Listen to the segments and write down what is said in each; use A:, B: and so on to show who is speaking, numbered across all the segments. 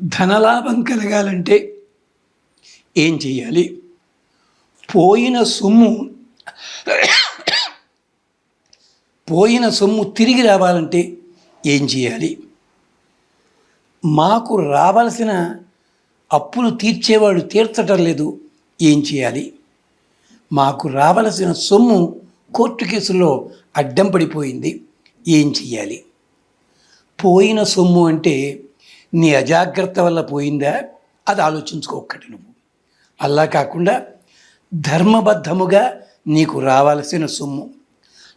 A: ధనలాభం కలగాలంటే ఏం చేయాలి పోయిన సొమ్ము పోయిన సొమ్ము తిరిగి రావాలంటే ఏం చేయాలి మాకు రావాల్సిన అప్పులు తీర్చేవాడు తీర్చటం లేదు ఏం చేయాలి మాకు రావలసిన సొమ్ము కోర్టు కేసులో అడ్డం పడిపోయింది ఏం చెయ్యాలి? పోయిన సొమ్ము అంటే నీ అజాగ్రత్త వల్ల పోయిందా? అది ఆలోచించుకోకటి నువ్వు. అలా కాకుండా ధర్మబద్ధముగా నీకు రావాల్సిన సొమ్ము.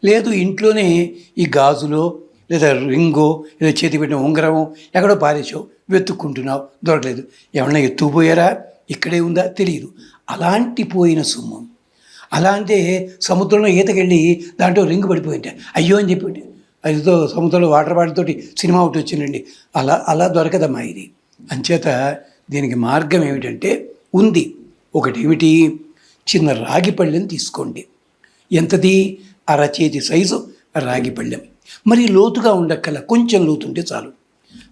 A: లేదు ఇంట్లోనే ఈ గాజులో లేదా రింగో లేదా చేతి పెట్టిన ఉంగరమో ఎక్కడో పారేసావు వెతుక్కుంటున్నావు. దొరకలేదు. ఎవరైనా ఎత్తుకుపోయారా? ఇక్కడే ఉందా? తెలియదు అలాంటి పోయిన సొమ్ము. అలా అంటే సముద్రంలో ఈతకెళ్ళి దాంట్లో రింగు పడిపోయింటే అయ్యో అని చెప్పి అదితో సముద్రంలో వాటర్ బాటిల్ తోటి సినిమా ఒకటి వచ్చిందండి. అలా అలా దొరకదమ్మా ఇది. అంచేత దీనికి మార్గం ఏమిటంటే ఉంది. ఒకటి ఏమిటి చిన్న రాగి పళ్ళెం తీసుకోండి. ఎంతది? అరచేతి సైజు రాగి పళ్ళెం. మరి లోతుగా ఉండక్కల కొంచెం లోతుంటే చాలు.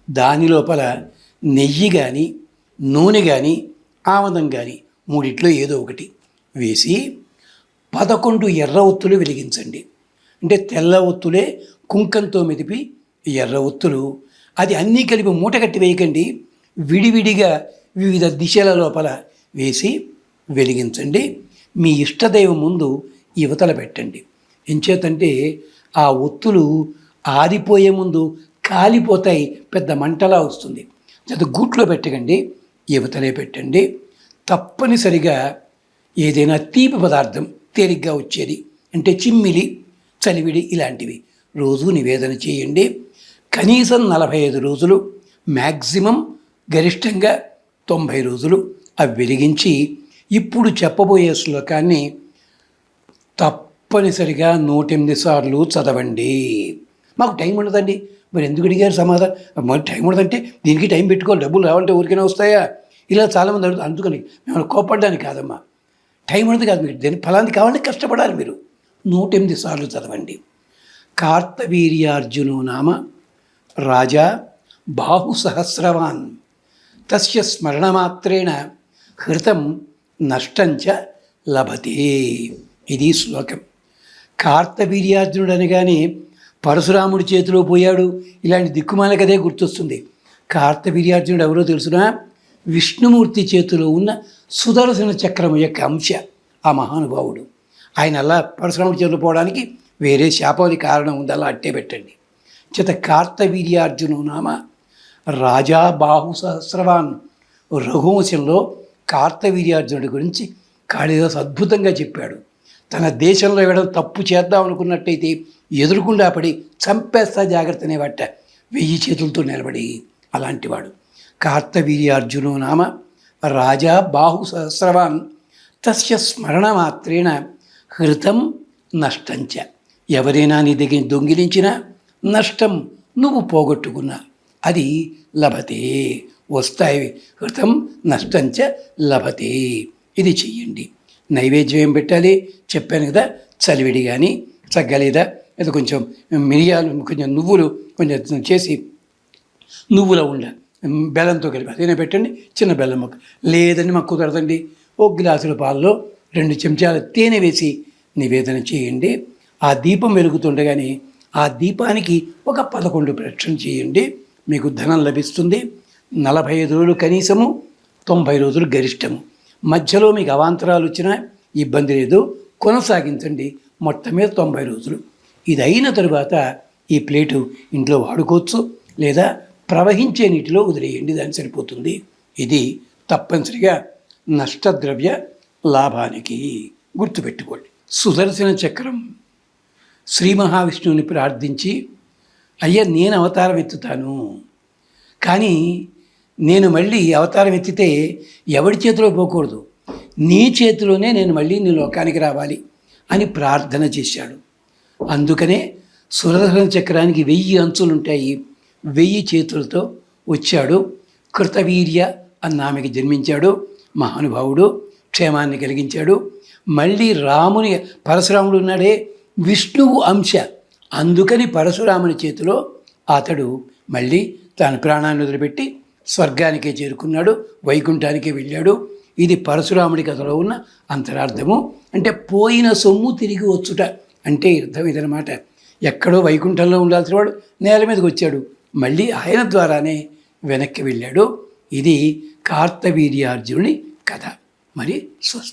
A: దాని లోపల నెయ్యి కానీ నూనె కానీ ఆమదం కానీ మూడిట్లో ఏదో ఒకటి వేసి పదకొండు ఎర్ర ఒత్తులు వెలిగించండి. అంటే తెల్ల ఒత్తులే కుంకంతో మెదిపి ఎర్ర ఒత్తులు. అది అన్నీ కలిపి మూట కట్టి వేయకండి. విడివిడిగా వివిధ దిశల లోపల వేసి వెలిగించండి. మీ ఇష్టదైవం ముందు యువతల పెట్టండి. ఎంచేతంటే ఆ ఒత్తులు ఆరిపోయే ముందు కాలిపోతాయి పెద్ద మంటలా వస్తుంది. అది గూట్లో పెట్టకండి యువతలే పెట్టండి. తప్పనిసరిగా ఏదైనా తీపి పదార్థం తేలిగ్గా వచ్చేది. అంటే చిమ్మిలి చలివిడి ఇలాంటివి. రోజు నివేదన చేయండి. కనీసం నలభై ఐదు రోజులు మ్యాక్సిమం గరిష్టంగా తొంభై రోజులు అవి వెలిగించి ఇప్పుడు చెప్పబోయే శ్లోకాన్ని తప్పనిసరిగా నూటెనిమిది సార్లు చదవండి. మాకు టైం ఉండదండి. మరి ఎందుకు అడిగారు సమాధానం? మరి టైం ఉండదంటే దీనికి టైం పెట్టుకోవాలి. డబ్బులు రావాలంటే ఊరికైనా వస్తాయా? ఇలా చాలామంది అడుగుతారు అందుకని మేము కోపడడానికి కాదమ్మా. టైం ఉండదు కాదు మీరు. దీని ఫలానికి కావాలంటే కష్టపడాలి మీరు. నూటెనిమిది సార్లు చదవండి. కార్తవీర్యార్జును నామ రాజా బాహు సహస్రవాన్ తస్య స్మరణమాత్రేణ హృతం నష్టంచ లభతే. ఇది శ్లోకం. కార్తవీర్యార్జునుడు అనగానే పరశురాముడి చేతిలో పోయాడు. ఇలాంటి దిక్కుమాల కదే గుర్తొస్తుంది. కార్తవీర్యార్జునుడు ఎవరో తెలుసునా? విష్ణుమూర్తి చేతిలో ఉన్న సుదర్శన చక్రం యొక్క అంశ. ఆ మహానుభావుడు. ఆయన అలా పరశురాముడి చేతిలో పోవడానికి వేరే శాపాది కారణం ఉంది అలా అట్టే పెట్టండి. చేత కార్తవీర్యార్జును నామ రాజా బాహు సహస్రవాన్ రఘువంశంలో కార్తవీర్యార్జునుడి గురించి కాళిదాస్ అద్భుతంగా చెప్పాడు. తన దేశంలో ఇవ్వడం తప్పు చేద్దాం అనుకున్నట్టయితే ఎదురుకుండా పడి చంపేస్తా జాగ్రత్త అనేవట వెయ్యి చేతులతో నిలబడి అలాంటివాడు. కార్తవీర్యార్జును నామ రాజా బాహు సహస్రవాన్ తస్య స్మరణ మాత్రేణ హృతం నష్టంచ. ఎవరైనా నీ దగ్గర దొంగిలించినా నష్టం నువ్వు పోగొట్టుకున్నా. అది లభతే. వస్తాయి హృతం నష్టంచ లభతే. ఇది చెయ్యండి. నైవేద్యం ఏం పెట్టాలి. చెప్పాను కదా చలివిడి కానీ చగ్గలేదా లేదా కొంచెం మిరియాలు కొంచెం నువ్వులు కొంచెం చేసి నువ్వుల ఉండ బెల్లంతో కలిపి అదేనా పెట్టండి. చిన్న బెల్లం మొక్క. లేదని మాకు కుదరదండి. ఒక గ్లాసుల పాలలో రెండు చెంచాల తేనె వేసి నివేదన చేయండి. ఆ దీపం వెలుగుతుండగానే ఆ దీపానికి ఒక పదకొండు ప్రక్షణ చేయండి. మీకు ధనం లభిస్తుంది. నలభై ఐదు రోజులు కనీసము తొంభై రోజులు గరిష్టము. మధ్యలో మీకు అవాంతరాలు వచ్చినా ఇబ్బంది లేదు. కొనసాగించండి. మొత్తం మీద తొంభై రోజులు. ఇది అయిన తరువాత ఈ ప్లేటు ఇంట్లో వాడుకోవచ్చు లేదా ప్రవహించే నీటిలో వదిలేయండి. దాని సరిపోతుంది. ఇది తప్పనిసరిగా నష్టద్రవ్య లాభానికి గుర్తుపెట్టుకోండి. సుదర్శన చక్రం. శ్రీ మహావిష్ణువుని ప్రార్థించి అయ్యా నేను అవతారం ఎత్తుతాను. కానీ నేను మళ్ళీ అవతారం ఎత్తితే ఎవడి చేతిలో పోకూడదు. నీ చేతిలోనే నేను మళ్ళీ నీ లోకానికి రావాలి అని ప్రార్థన చేశాడు. అందుకనే సురధర చక్రానికి వెయ్యి అంచులు ఉంటాయి వెయ్యి చేతులతో వచ్చాడు. కృతవీర్య అన్న ఆమెకి జన్మించాడు. మహానుభావుడు. క్షేమాన్ని కలిగించాడు. మళ్ళీ రాముని పరశురాముడు ఉన్నాడే విష్ణువు అంశ. అందుకని పరశురాముని చేతిలో అతడు మళ్ళీ తన ప్రాణాన్ని వదిలిపెట్టి స్వర్గానికే చేరుకున్నాడు వైకుంఠానికే వెళ్ళాడు. ఇది పరశురాముడి కథలో ఉన్న అంతరార్థము. అంటే పోయిన సొమ్ము తిరిగి వచ్చుట అంటే అర్థం ఇదనమాట ఎక్కడో వైకుంఠంలో ఉండాల్సిన వాడు నేల మీదకి వచ్చాడు. మళ్ళీ ఆయన ద్వారానే వెనక్కి వెళ్ళాడు. ఇది కార్తవీర్యార్జునుడి కథ. మరి స్వస్తి